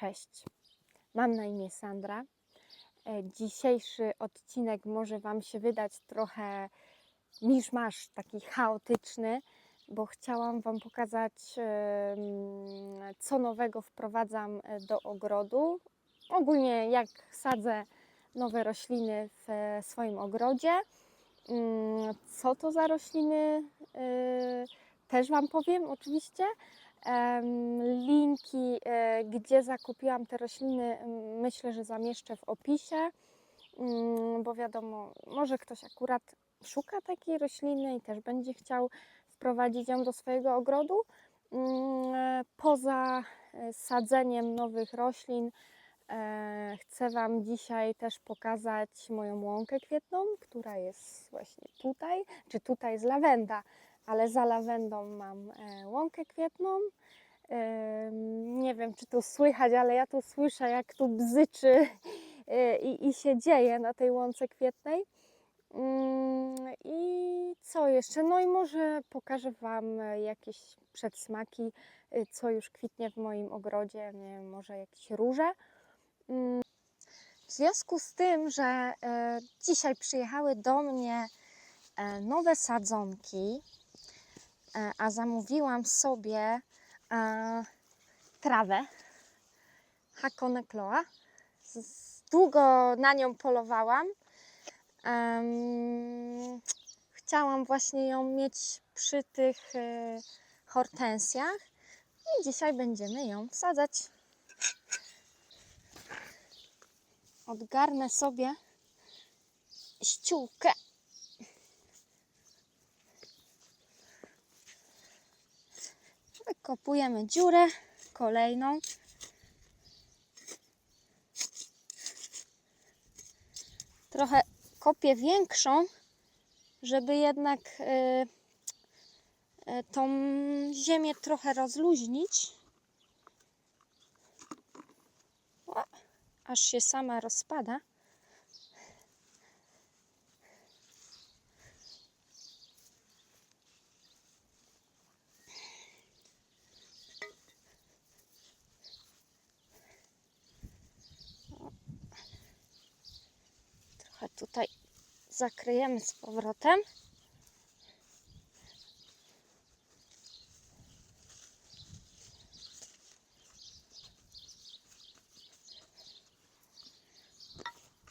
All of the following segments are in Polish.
Cześć, mam na imię Sandra. E, Dzisiejszy odcinek może Wam się wydać trochę miszmasz, taki chaotyczny, bo chciałam Wam pokazać, co nowego wprowadzam e, do ogrodu. Ogólnie jak sadzę nowe rośliny w e, swoim ogrodzie. Mm, Co to za rośliny? Też Wam powiem oczywiście. Linki, e, gdzie zakupiłam te rośliny, myślę, że zamieszczę w opisie, mm, bo wiadomo, może ktoś akurat szuka takiej rośliny i też będzie chciał wprowadzić ją do swojego ogrodu. Mm, e, Poza e, sadzeniem nowych roślin, chcę Wam dzisiaj też pokazać moją łąkę kwietną, która jest właśnie tutaj, czy tutaj jest lawenda ale za lawendą mam e, łąkę kwietną. Nie wiem, czy tu słychać, ale ja tu słyszę, jak tu bzyczy e, i, i się dzieje na tej łące kwietnej. I co jeszcze? No i może pokażę Wam jakieś przedsmaki, e, co już kwitnie w moim ogrodzie, nie wiem, może jakieś róże. W związku z tym, że dzisiaj przyjechały do mnie nowe sadzonki, a zamówiłam sobie e, trawę Hakonekloa. Z- z- Długo na nią polowałam. Em, chciałam właśnie ją mieć przy tych e, hortensjach i dzisiaj będziemy ją wsadzać. Odgarnę sobie ściółkę. Wykopujemy dziurę kolejną. Trochę kopię większą, żeby jednak y, y, tą ziemię trochę rozluźnić. O, aż się sama rozpada. Trochę tutaj zakryjemy z powrotem.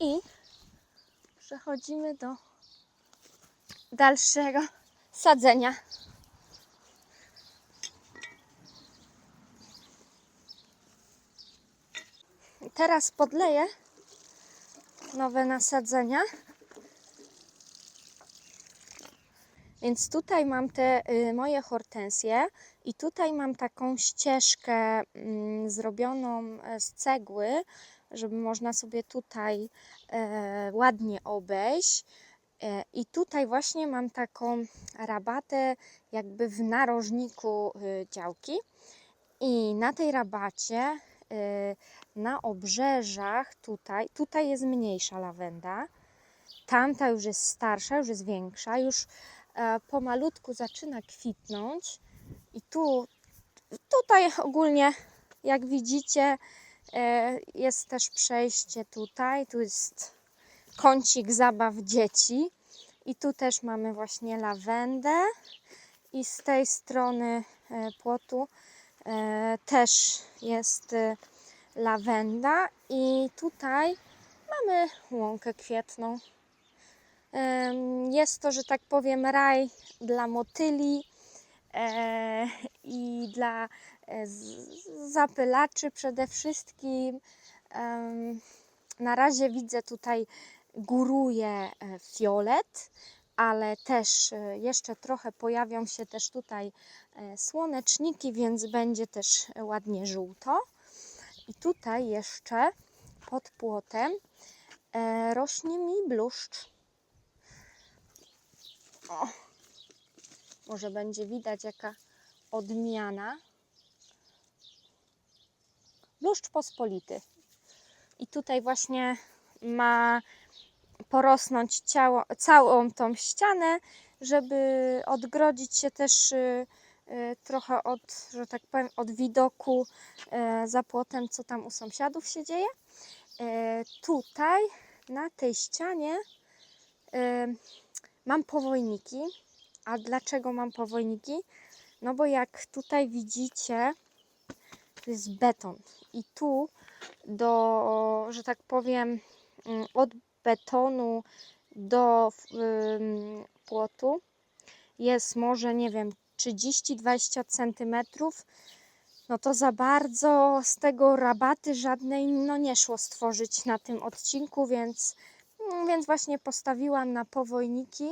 I przechodzimy do dalszego sadzenia. Teraz podleję nowe nasadzenia. Więc tutaj mam te y, moje hortensje i tutaj mam taką ścieżkę mm, zrobioną e, z cegły, żeby można sobie tutaj e, ładnie obejść. E, I tutaj właśnie mam taką rabatę jakby w narożniku y, działki. I na tej rabacie na obrzeżach tutaj, tutaj jest mniejsza lawenda, tamta już jest starsza, już jest większa, już e, pomalutku zaczyna kwitnąć i tu, tutaj ogólnie jak widzicie e, jest też przejście tutaj, tu jest kącik zabaw dzieci i tu też mamy właśnie lawendę i z tej strony e, płotu też jest e, lawenda i tutaj mamy łąkę kwietną. Jest to, że tak powiem, raj dla motyli e, i dla e, zapylaczy przede wszystkim. Na razie widzę tutaj góruje e, fiolet, ale też e, jeszcze trochę pojawią się też tutaj e, słoneczniki, więc będzie też ładnie żółto. I tutaj jeszcze pod płotem e, rośnie mi bluszcz. O, może będzie widać jaka odmiana. Bluszcz pospolity. I tutaj właśnie ma porosnąć ciało, całą tą ścianę, żeby odgrodzić się też y, e, trochę od, że tak powiem, od widoku e, za płotem, co tam u sąsiadów się dzieje. E, Tutaj na tej ścianie e, mam powojniki. A dlaczego mam powojniki? No bo jak tutaj widzicie, to jest beton. I tu do, że tak powiem, mm, od betonu do płotu jest może, nie wiem, 30-20 centymetrów. No to za bardzo z tego rabaty żadnej no nie szło stworzyć na tym odcinku, więc, mm, więc właśnie postawiłam na powojniki,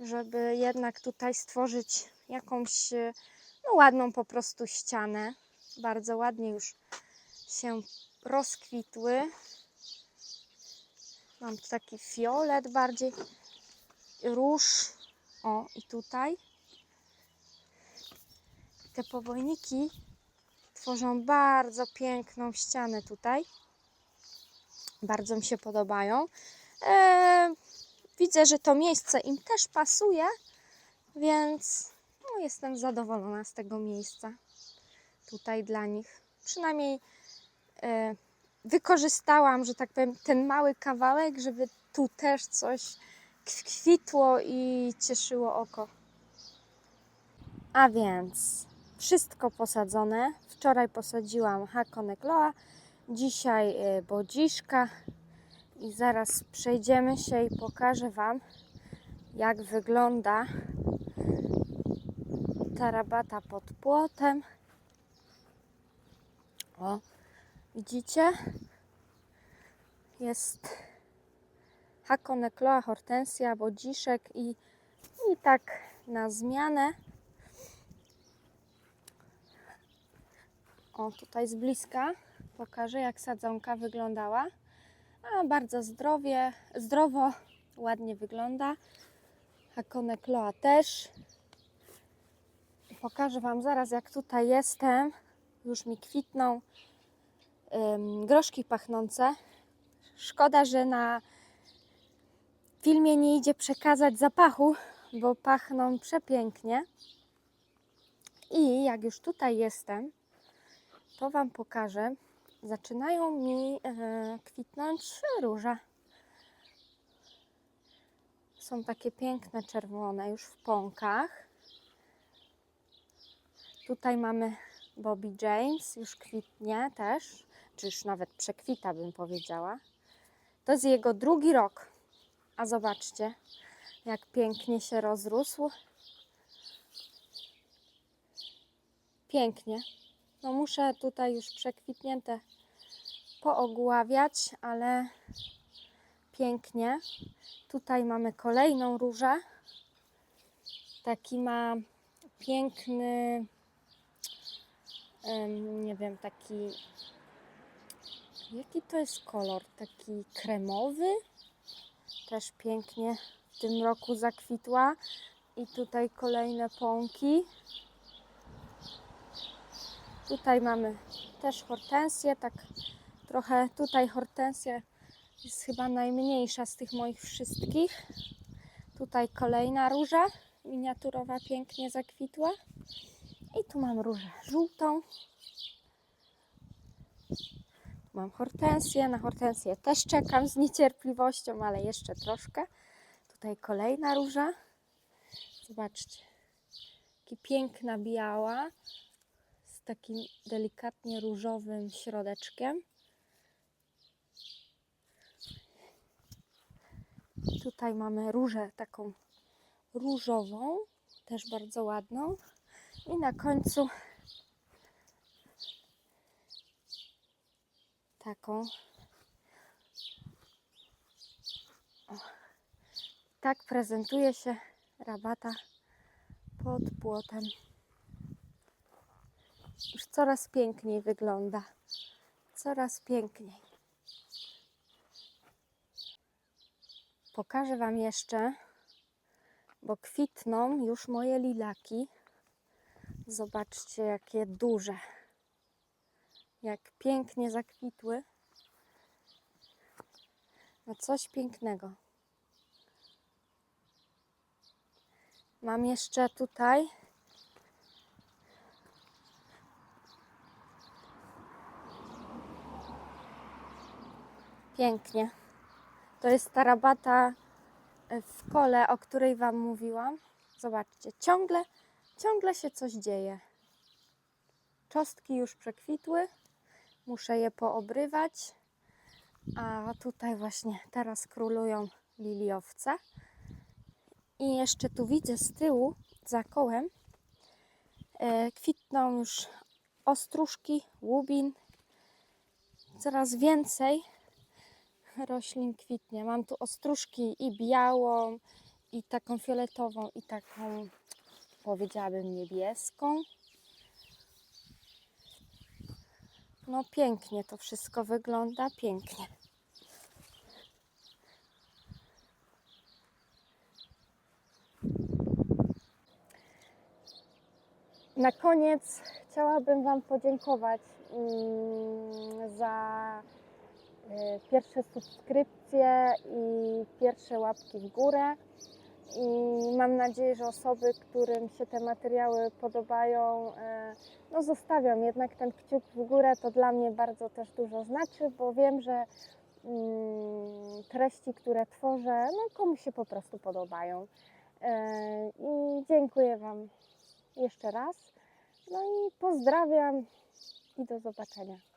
żeby jednak tutaj stworzyć jakąś e, no, ładną po prostu ścianę. Bardzo ładnie już się rozkwitły. Mam taki fiolet bardziej, róż. O, i tutaj. Te powojniki tworzą bardzo piękną ścianę tutaj. Bardzo mi się podobają. Eee, widzę, że to miejsce im też pasuje, więc no, jestem zadowolona z tego miejsca tutaj dla nich. Przynajmniej e, wykorzystałam, że tak powiem, ten mały kawałek, żeby tu też coś kwitło i cieszyło oko. A więc wszystko posadzone. Wczoraj posadziłam hakonekloa, dzisiaj e, bodziszka i zaraz przejdziemy się i pokażę Wam, jak wygląda ta rabata pod płotem. O, widzicie? Jest hakonekloa, hortensja, bodziszek i, i tak na zmianę. O, tutaj z bliska pokażę, jak sadzonka wyglądała. A bardzo zdrowie, zdrowo, ładnie wygląda. Hakonekloa też. Pokażę Wam zaraz, jak tutaj jestem. Już mi kwitną groszki pachnące. Szkoda, że na filmie nie idzie przekazać zapachu, bo pachną przepięknie. I jak już tutaj jestem, to Wam pokażę. Zaczynają mi e, kwitnąć róże. Są takie piękne czerwone już w pąkach. Tutaj mamy Bobby James, już kwitnie też, czy już nawet przekwita bym powiedziała. To jest jego drugi rok. A zobaczcie, jak pięknie się rozrósł. Pięknie. No muszę tutaj już przekwitnięte poogławiać, ale pięknie. Tutaj mamy kolejną różę. Taki ma piękny, nie wiem, taki. Jaki to jest kolor? Taki kremowy. Też pięknie w tym roku zakwitła. I tutaj kolejne pąki. Tutaj mamy też hortensję, tak trochę tutaj hortensja jest chyba najmniejsza z tych moich wszystkich. Tutaj kolejna róża miniaturowa pięknie zakwitła. I tu mam różę żółtą. Mam hortensję, na hortensję też czekam z niecierpliwością, ale jeszcze troszkę. Tutaj kolejna róża. Zobaczcie, jaki piękna biała z takim delikatnie różowym środeczkiem. Tutaj mamy różę taką różową, też bardzo ładną. I na końcu taką. O. Tak prezentuje się rabata pod płotem. Już coraz piękniej wygląda. Coraz piękniej. Pokażę Wam jeszcze, bo kwitną już moje lilaki. Zobaczcie, jakie duże jak pięknie zakwitły. No coś pięknego. Mam jeszcze tutaj Pięknie. To jest ta rabata e, w kole, o której Wam mówiłam. Zobaczcie, ciągle, ciągle się coś dzieje. Czostki już przekwitły muszę je poobrywać. A tutaj właśnie teraz królują liliowce. I jeszcze tu widzę z tyłu, za kołem, e, kwitną już ostróżki, łubin. Coraz więcej roślin kwitnie. Mam tu ostróżki i białą, i taką fioletową, i taką, powiedziałabym, niebieską. No pięknie to wszystko wygląda, pięknie. Na koniec chciałabym Wam podziękować mm, za y, pierwsze subskrypcje i pierwsze łapki w górę. I mam nadzieję, że osoby, którym się te materiały podobają, e, no zostawiam jednak ten kciuk w górę. To dla mnie bardzo też dużo znaczy, bo wiem, że mm, treści, które tworzę, no komuś się po prostu podobają. E, I dziękuję Wam jeszcze raz. No i pozdrawiam i do zobaczenia.